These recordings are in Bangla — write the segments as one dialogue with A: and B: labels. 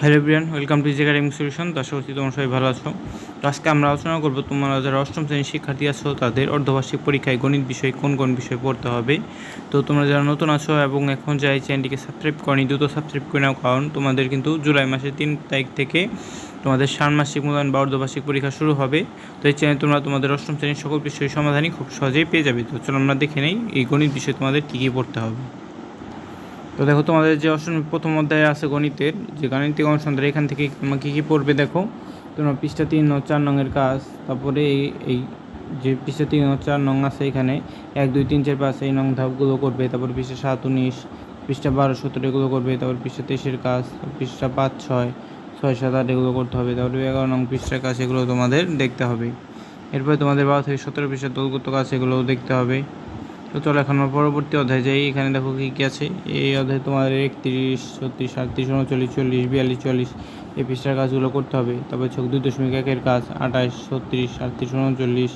A: Hello Brian welcome to academic solution. তো আশা করছি তোমরা সবাই ভালো আছো। তো আজকে আমরা আলোচনা করব, তোমরা যারা অষ্টম শ্রেণির শিক্ষার্থী আছো, তাদের অর্ধবার্ষিক পরীক্ষায় গণিত বিষয়ে কোন কোন বিষয় পড়তে হবে। তো তোমরা যারা নতুন আছো এবং এখন যা এই চ্যানেলটিকে সাবস্ক্রাইব করনি, দ্রুত সাবস্ক্রাইব করে নাও, কারণ তোমাদের কিন্তু জুলাই মাসের তিন তারিখ থেকে তোমাদের ষান্মাসিক মূল্যায়ন বা অর্ধবার্ষিক পরীক্ষা শুরু হবে। তো এই চ্যানেল তোমরা তোমাদের অষ্টম শ্রেণির সকল বিষয়ের সমাধানই খুব সহজেই পেয়ে যাবে। তো চলো আমরা দেখে নেই এই গণিত বিষয়ে তোমাদের কী কী পড়তে হবে। তো দেখো তোমাদের যে অষ্টম, প্রথম অধ্যায়ে আছে গণিতের, যে গাণিতিক অনুসন্ধান, এখান থেকে তোমরা কী কী পড়বে দেখো? তোমরা পৃষ্ঠা তিন ও চার নংয়ের কাজ, তারপরে এই এই যে পৃষ্ঠা তিন ও চার নং আছে এখানে, এক, দুই, তিন, চার, পাঁচ, এই নং ধাপগুলো করবে, তারপর পৃষ্ঠা সাত, উনিশ, পৃষ্ঠা বারো সতেরো এগুলো করবে, তারপর পৃষ্ঠা তেইশের কাজ পৃষ্ঠা পাঁচ, ছয় ছয়, সাত, আট এগুলো করতে হবে, তারপরে এগারো নং পৃষ্ঠার কাজ, এগুলো তোমাদের দেখতে হবে। এরপরে তোমাদের বারো থেকে সতেরো পৃষ্ঠার দলগত কাজ, এগুলোও দেখতে হবে। তো চলো এখন পরবর্তী অধ্যায় যাই। এখানে দেখো কী কী আছে। এই অধ্যায়ে তোমার একত্রিশ, ছত্রিশ আটত্রিশ উনচল্লিশ, চল্লিশ, বিয়াল্লিশ, চল্লিশ এই পৃষ্ঠার কাজগুলো করতে হবে। তারপরে ছক দুই দশমিক একের কাজ, আঠাশ, ছত্রিশ আটত্রিশ উনচল্লিশ,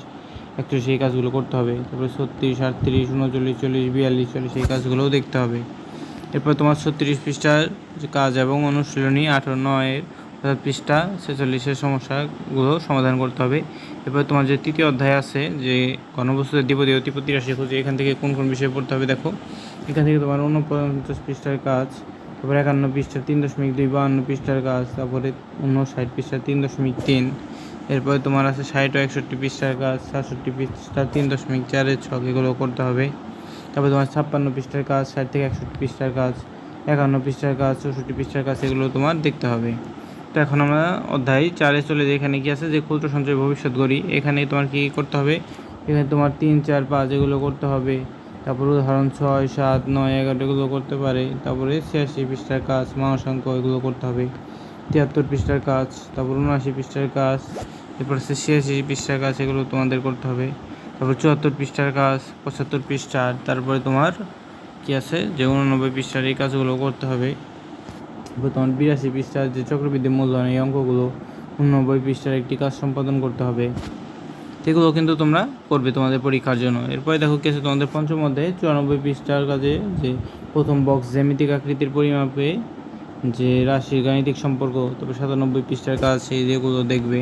A: একত্রিশ এই কাজগুলো করতে হবে। তারপরে ছত্রিশ আটত্রিশ উনচল্লিশ, চল্লিশ, বিয়াল্লিশ, চল্লিশ এই কাজগুলোও দেখতে হবে। এরপর তোমার ছত্রিশ পৃষ্ঠার কাজ এবং অনুশীলনী আঠারো, নয়ের পৃষ্ঠা, ছেচল্লিশের সমস্যাগুলো সমাধান করতে হবে। এরপর তোমার যে তৃতীয় অধ্যায় আছে, যে ঘনবস্তুদের দ্বিপদী অতিপতি রাশি খুঁজে, এখান থেকে কোন কোন বিষয়ে পড়তে হবে দেখো। এখান থেকে তোমার উনপঞ্চাশ পৃষ্ঠার কাজ, তারপরে একান্ন পৃষ্ঠার তিন দশমিক দুই, বাহান্ন পৃষ্ঠার কাজ, তারপরে উনষাট পৃষ্ঠার তিন দশমিক তিন। এরপরে তোমার আছে ষাট ও একষট্টি পৃষ্ঠার কাজ, সাতষট্টি পৃষ্ঠার তিন দশমিক চারের ছক, এগুলো করতে হবে। তারপরে তোমার ছাপ্পান্ন পৃষ্ঠার কাজ, ষাট থেকে একষট্টি পৃষ্ঠার কাজ, একান্ন পৃষ্ঠার কাজ, চৌষট্টি পৃষ্ঠার কাজ, এগুলো তোমার দেখতে হবে। তো এখন আমরা অধ্যায় চারে চলে যাই। এখানে কি আছে? যে ক্ষুদ্র সঞ্চয় ভবিষ্যৎ গড়ি। এখানে তোমার কি করতে হবে? এখানে তোমার তিন, চার, পাঁচ এগুলো করতে হবে। তারপর উদাহরণ ছয়, সাত, নয়, এগারো এগুলো করতে পারে। তারপরে ছিয়াশি পৃষ্ঠার কাজ মানসাঙ্ক এগুলো করতে হবে। তিয়াত্তর পৃষ্ঠার কাজ, তারপর উনআশি পৃষ্ঠার কাজ, এরপর হচ্ছে ছিয়াশি পৃষ্ঠার কাজ এগুলো তোমাদের করতে হবে। তারপর চুয়াত্তর পৃষ্ঠার কাজ, পঁচাত্তর পৃষ্ঠার, তারপরে তোমার কি আছে? যে উননব্বই পৃষ্ঠার এই কাজগুলো করতে হবে। বর্তমান বিরাশি পৃষ্ঠার যে চক্রবৃদ্ধি মূলধন এই অঙ্কগুলো উননব্বই পৃষ্ঠার একটি কাজ সম্পাদন করতে হবে। সেগুলো কিন্তু তোমরা করবে তোমাদের পরীক্ষার জন্য। এরপরে দেখো কি আছে তোমাদের পঞ্চম অধ্যায়ে চুরানব্বই পৃষ্ঠার কাজে যে প্রথম বক্স জ্যামিতিক আকৃতির পরিমাপে যে রাশির গাণিতিক সম্পর্ক, তারপর সাতানব্বই পৃষ্ঠার কাজ সেই যেগুলো দেখবে।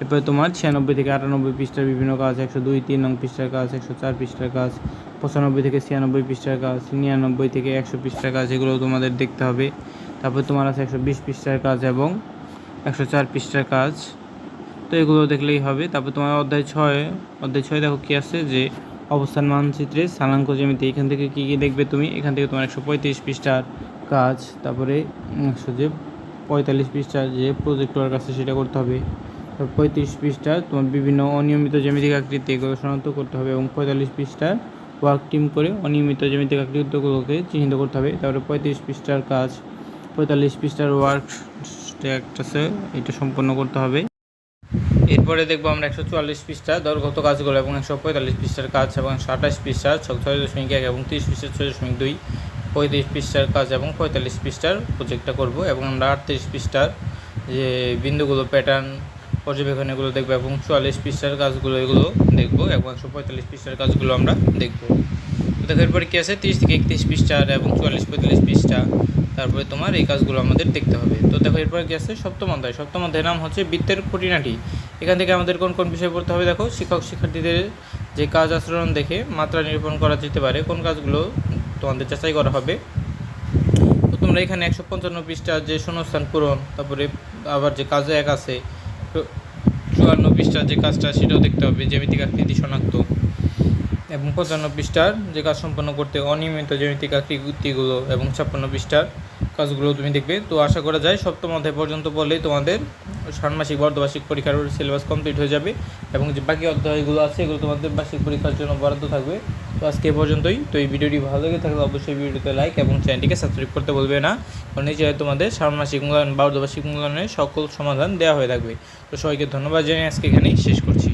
A: এরপরে তোমার ছিয়ানব্বই থেকে আটানব্বই পৃষ্ঠার বিভিন্ন কাজ, একশো দুই, তিন নং পৃষ্ঠার কাজ, একশো চার পৃষ্ঠার কাজ, পঁচানব্বই থেকে ছিয়ানব্বই পৃষ্ঠার কাজ, নিরানব্বই থেকে একশো পৃষ্ঠার কাজ, এগুলো তোমাদের দেখতে হবে। তারপর তোমার আছে একশো বিশ পৃষ্ঠার কাজ এবং একশো চার পৃষ্ঠার কাজ। তো এগুলো দেখলেই হবে। তারপর তোমার অধ্যায় ছয়। অধ্যায় ছয় দেখো কী আছে যে, অবস্থান মানচিত্রে স্থানাঙ্ক জমিতে এখান থেকে কী কী দেখবে তুমি? এখান থেকে তোমার একশো পঁয়ত্রিশ পৃষ্ঠার কাজ। তারপরে একশো যে পঁয়তাল্লিশ পৃষ্ঠার যে প্রজেক্টর কাছে সেটা করতে হবে। তারপর পঁয়ত্রিশ পৃষ্ঠার তোমার বিভিন্ন অনিয়মিত জ্যামিতিক আকৃতি এগুলো শনাক্ত করতে হবে এবং পঁয়তাল্লিশ পৃষ্ঠার ওয়ার্ক টিম করে অনিয়মিত জ্যামিতিক আকৃতিগুলোকে চিহ্নিত করতে হবে। তারপরে পঁয়ত্রিশ পৃষ্ঠার কাজ। পঁয়তাল্লিশ পৃষ্ঠার ওয়ার্ক একটা আছে, এটা সম্পন্ন করতে হবে। এরপরে দেখব আমরা একশো চুয়াল্লিশ পৃষ্ঠা দরগত কাজগুলো এবং একশো পঁয়তাল্লিশ পৃষ্ঠার কাজ এবং একশো আঠাশ পৃষ্ঠার ছয় দশমিক এক এবং তিরিশ পৃষ্ঠার ছয় দশমিক দুই। পঁয়ত্রিশ পৃষ্ঠার কাজ এবং পঁয়তাল্লিশ পৃষ্ঠার প্রজেক্টটা করব এবং আমরা আটত্রিশ পৃষ্ঠার যে বিন্দুগুলো প্যাটার্ন পর্যবেক্ষণ এগুলো দেখব এবং চুয়াল্লিশ পৃষ্ঠার কাজগুলো, এগুলো দেখব এবং একশো পঁয়তাল্লিশ পৃষ্ঠার কাজগুলো আমরা দেখব। তো দেখো, এরপরে কী আছে? তিরিশ থেকে একত্রিশ পৃষ্ঠার এবং চুয়াল্লিশ পঁয়তাল্লিশ পৃষ্ঠা। তারপরে তোমার এই কাজগুলো আমাদের দেখতে হবে। তো দেখো, এরপরে কি আছে? সপ্তম অধ্যায়। সপ্তম অধ্যায়ের নাম হচ্ছে বৃত্তের খুঁটিনাটি। এখান থেকে আমাদের কোন কোন বিষয় পড়তে হবে দেখো? শিক্ষক, শিক্ষার্থীদের যে কাজ আচরণ দেখে মাত্রা নিরূপণ করা যেতে পারে। কোন কাজগুলো তোমাদের যাচাই করা হবে? তো তোমরা এখানে একশো পঞ্চান্ন পৃষ্ঠার যে শূন্যস্থান পূরণ, তারপরে আবার যে কাজে এক আছে, চুয়ান্ন পৃষ্ঠার যে কাজটা, সেটাও দেখতে হবে। জ্যামিতিক আকৃতি শনাক্ত। এবং পঞ্চান্ন পৃষ্ঠার যে কাজ সম্পন্ন করতে অনিয়মিত জ্যামিতিক আকৃতিগুলো এবং ছাপ্পান্ন পৃষ্ঠার কাজগুলো তুমি দেখবে। তো আশা করা যায় সপ্তম অধ্যায় পর্যন্ত বললেই তোমাদের ষান্মাসিক বর্ধবার্ষিক পরীক্ষার সিলেবাস কমপ্লিট হয়ে যাবে এবং যে বাকি অধ্যায়গুলো আছে এগুলো তোমাদের বার্ষিক পরীক্ষার জন্য বরাদ্দ থাকবে। তো আজকে পর্যন্তই। তো এই ভিডিওটি ভালো লেগে থাকলে অবশ্যই ভিডিওতে লাইক এবং চ্যানেলটিকে সাবস্ক্রাইব করতে বলবে না। কারণ এই জায়গায় তোমাদের ষান্মাসিক মূল্যায়ন বা মূল্যায়নের সকল সমাধান দেওয়া হয়ে থাকবে। তো সবাইকে ধন্যবাদ জানিয়ে আজকে এখানেই শেষ করছি।